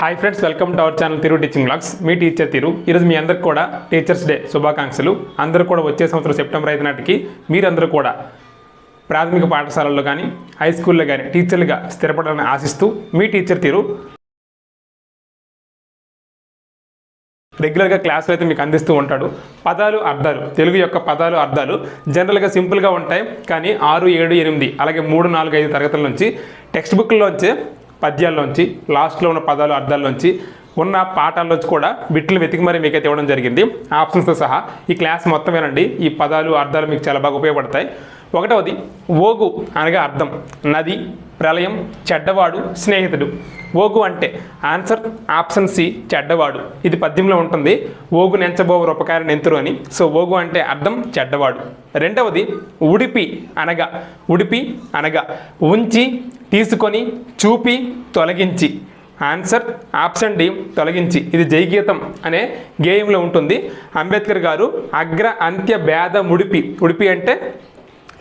Hi friends welcome to our channel Thiru teaching blogs me teacher Thiru ఈరోజు మీ అందరికి కూడా టీచర్స్ డే శుభాకాంక్షలు. అందరూ కూడా వచ్చే సంవత్సరం సెప్టెంబర్ ఐదు నాటికి మీరందరూ కూడా ప్రాథమిక పాఠశాలల్లో కానీ హై స్కూల్లో కానీ టీచర్లుగా స్థిరపడాలని ఆశిస్తూ మీ టీచర్ తీరు రెగ్యులర్గా క్లాసులు అయితే మీకు అందిస్తూ ఉంటాడు. పదాలు అర్థాలు తెలుగు యొక్క పదాలు అర్థాలు జనరల్గా సింపుల్గా ఉంటాయి. కానీ ఆరు ఏడు ఎనిమిది అలాగే మూడు నాలుగు ఐదు తరగతుల నుంచి టెక్స్ట్ బుక్లోంచి పద్యాల్లోంచి లాస్ట్లో ఉన్న పదాలు అర్థాల్లోంచి ఉన్న పాఠాల్లోంచి కూడా బిట్లు వెతికి మరి మీకైతే ఇవ్వడం జరిగింది. ఆప్షన్స్తో సహా ఈ క్లాస్ మొత్తం వినండి. ఈ పదాలు అర్థాలు మీకు చాలా బాగా ఉపయోగపడతాయి. ఒకటవది ఓగు అనగా అర్థం. నది ప్రళయం చెడ్డవాడు స్నేహితుడు. ఓగు అంటే ఆన్సర్ ఆప్షన్ సి చెడ్డవాడు. ఇది పద్యంలో ఉంటుంది. ఓగు నెంచబోవు రూపకారి నెంతురు అని. సో ఓగు అంటే అర్థం చెడ్డవాడు. రెండవది ఉడిపి అనగా ఉడిపి అనగా ఉంచి తీసుకొని చూపి తొలగించి. ఆన్సర్ ఆప్షన్ డి తొలగించి. ఇది జైగీతం అనే గేయంలో ఉంటుంది. అంబేద్కర్ గారు అగ్ర అంత్య భేద ముడిపి ఉడిపి అంటే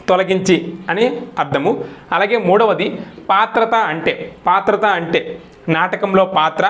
తొలగించి అని అర్థము. అలాగే మూడవది పాత్రత అంటే పాత్రత అంటే నాటకంలో పాత్ర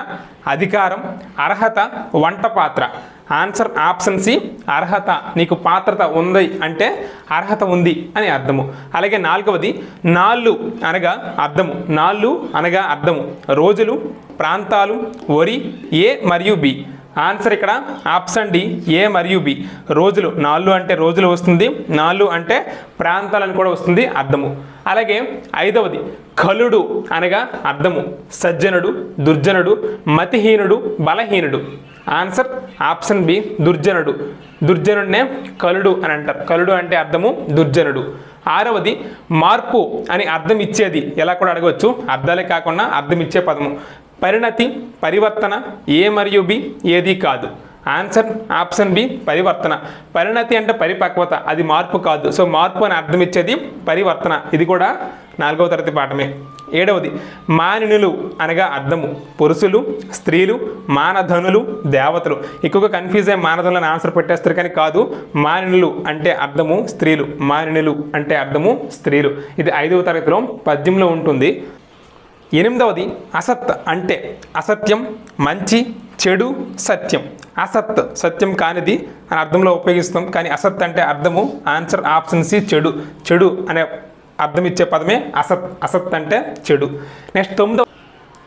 అధికారం అర్హత వంట పాత్ర. ఆన్సర్ ఆప్షన్ సి అర్హత నీకు పాత్రత ఉంది అంటే అర్హత ఉంది అని అర్థము. అలాగే నాలుగవది నాళ్ళు అనగా అర్థము. నాళ్ళు అనగా అర్థము. రోజులు ప్రాంతాలు వరి ఏ మరియు బి. ఆన్సర్ ఇక్కడ ఆప్షన్ డి ఏ మరియు బి. రోజులు నాలుగు అంటే రోజులు వస్తుంది నాలుగు అంటే ప్రాంతాలను కూడా వస్తుంది అర్థము. అలాగే ఐదవది కలుడు అనగా అర్థము. సజ్జనుడు దుర్జనుడు మతిహీనుడు బలహీనుడు. ఆన్సర్ ఆప్షన్ బి దుర్జనుడు. దుర్జనుడినే కలుడు అని అంటారు. కలుడు అంటే అర్థము దుర్జనుడు. ఆరవది మార్పు అని అర్థం ఇచ్చేది. ఎలా కూడా అడగవచ్చు. అర్థాలే కాకుండా అర్థం ఇచ్చే పదము. పరిణతి పరివర్తన ఏ మరియు బి ఏది కాదు. ఆన్సర్ ఆప్షన్ బి పరివర్తన. పరిణతి అంటే పరిపక్వత అది మార్పు కాదు. సో మార్పు అని అర్థం ఇచ్చేది పరివర్తన. ఇది కూడా నాలుగవ తరగతి పాఠమే. ఏడవది మానినులు అనగా అర్థము. పురుషులు స్త్రీలు మానధనులు దేవతలు. ఎక్కువగా కన్ఫ్యూజ్ అయ్యి మానధనులను ఆన్సర్ పెట్టేస్తారు కానీ కాదు మానినులు అంటే అర్థము స్త్రీలు. మానినులు అంటే అర్థము స్త్రీలు. ఇది ఐదవ తరగతిలో పద్యంలో ఉంటుంది. ఎనిమిదవది అసత్ అంటే అసత్యం మంచి చెడు సత్యం. అసత్ సత్యం కానిది అని అర్థంలో ఉపయోగిస్తాం. కానీ అసత్ అంటే అర్థము ఆన్సర్ ఆప్షన్ సి చెడు. చెడు అనే అర్థం ఇచ్చే పదమే అసత్. అసత్ అంటే చెడు. నెక్స్ట్ తొమ్మిదవ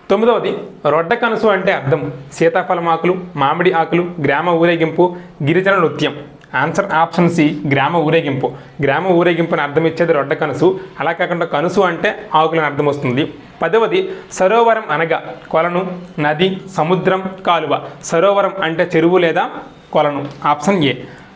తొమ్మిదవది రొడ్డ కనుసు అంటే అర్థం. సీతాఫలం ఆకులు మామిడి ఆకులు గ్రామ ఊరేగింపు గిరిజన నృత్యం. ఆన్సర్ ఆప్షన్ సి గ్రామ ఊరేగింపు. గ్రామ ఊరేగింపు అని అర్థం ఇచ్చేది రొడ్డ కనుసు. అలా కాకుండా కనుసు అంటే ఆకులని అర్థం వస్తుంది. పదవది సరోవరం అనగా కొలను నది సముద్రం కాలువ. సరోవరం అంటే చెరువు లేదా కొలను. Option A.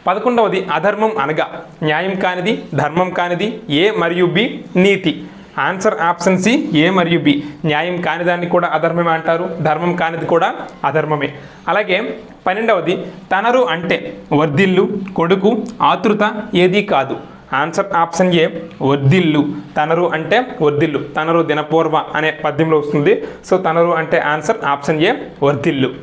పదకొండవది అధర్మం అనగా న్యాయం కానిది ధర్మం కానిది ఏ మరియు బి నీతి. ఆన్సర్ ఆప్షన్ సి ఏ మరియు బి. న్యాయం కానిదాన్ని కూడా అధర్మమే అంటారు ధర్మం కానిది కూడా అధర్మమే. అలాగే పన్నెండవది తనరు అంటే వర్ధిల్లు కొడుకు ఆతృత ఏదీ కాదు. ఆన్సర్ ఆప్షన్ ఏ వర్ధిల్లు తనరు అంటే వర్ధిల్లు తనరు దినపూర్వ అనే పద్యంలో వస్తుంది. సో తనరు అంటే ఆన్సర్ ఆప్షన్ ఏ వర్దిల్లు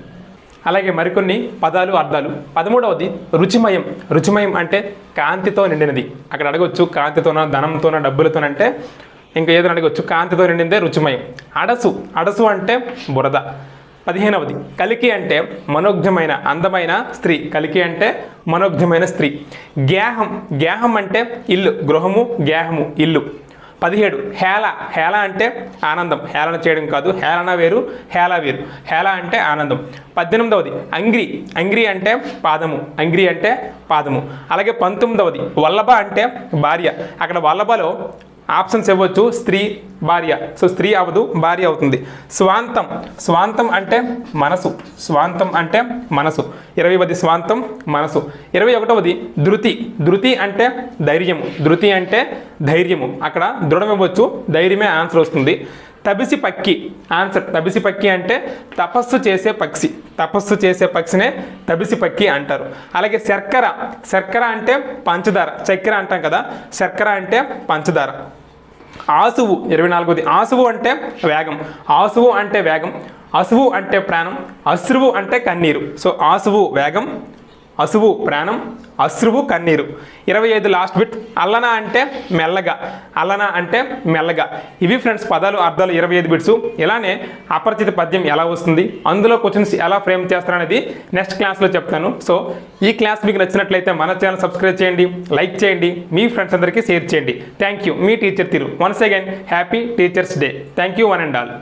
అలాగే మరికొన్ని పదాలు అర్థాలు. పదమూడవది రుచిమయం. రుచిమయం అంటే కాంతితో నిండినది. అక్కడ అడగవచ్చు కాంతితోన ధనంతోన డబ్బులతోనంటే ఇంకా ఏదైనా అడగవచ్చు కాంతితో నిండిందే రుచిమయం. అడసు. అడసు అంటే బురద. పదిహేనవది కలికి అంటే మనోజ్ఞమైన అందమైన స్త్రీ. కలికి అంటే మనోజ్ఞమైన స్త్రీ. గ్యాహం గ్యాహం అంటే ఇల్లు గృహము గ్యాహము ఇల్లు. పదిహేడు హేళ. హేళ అంటే ఆనందం. హేళన చేయడం కాదు హేళన వేరు హేళ వేరు. హేళ అంటే ఆనందం. పద్దెనిమిదవది అంగ్రి. అంగ్రి అంటే పాదము. అంగ్రి అంటే పాదము. అలాగే పంతొమ్మిదవది వల్లభ అంటే భార్య. అక్కడ వల్లభలో ఆప్షన్స్ ఇవ్వచ్చు. స్త్రీ భార్య. సో స్త్రీ అవ్వదు భార్య అవుతుంది. స్వాంతం. స్వాంతం అంటే మనసు. స్వాంతం అంటే మనసు. ఇరవైవది స్వాంతం మనసు. ఇరవై ఒకటవది ధృతి. ధృతి అంటే ధైర్యము. ధృతి అంటే ధైర్యము. అక్కడ దృఢం ఇవ్వచ్చు. ధైర్యమే ఆన్సర్ వస్తుంది. తబిసి పక్కి. ఆన్సర్. తబిసి పక్కి అంటే తపస్సు చేసే పక్షి. తపస్సు చేసే పక్షినే తబిసి పక్కి అంటారు. అలాగే శర్కర. శర్కర అంటే పంచదార. చక్కెర అంటాం కదా. శర్కర అంటే పంచదార. ఆసువు ఇరవై నాలుగోది ఆసువు అంటే వేగం ఆసువు అంటే వేగం అసువు అంటే ప్రాణం అశ్రువు అంటే కన్నీరు. సో ఆసువు వేగం అసువు ప్రాణం అశ్రువు కన్నీరు. ఇరవై ఐదు లాస్ట్ బిట్. అల్లన అంటే మెల్లగా. అల్లన అంటే మెల్లగా. ఇవి ఫ్రెండ్స్ పదాలు అర్థాలు ఇరవై ఐదు బిట్స్. ఇలానే అపరిచిత పద్యం ఎలా వస్తుంది? అందులో క్వశ్చన్స్ ఎలా ఫ్రేమ్ చేస్తారనేది నెక్స్ట్ క్లాస్లో చెప్తాను. సో ఈ క్లాస్ మీకు నచ్చినట్లయితే మన ఛానల్ సబ్స్క్రైబ్ చేయండి లైక్ చేయండి మీ ఫ్రెండ్స్ అందరికీ షేర్ చేయండి. Thank you. Me teacher Thiru. Once again happy teachers day. Thank you one and all.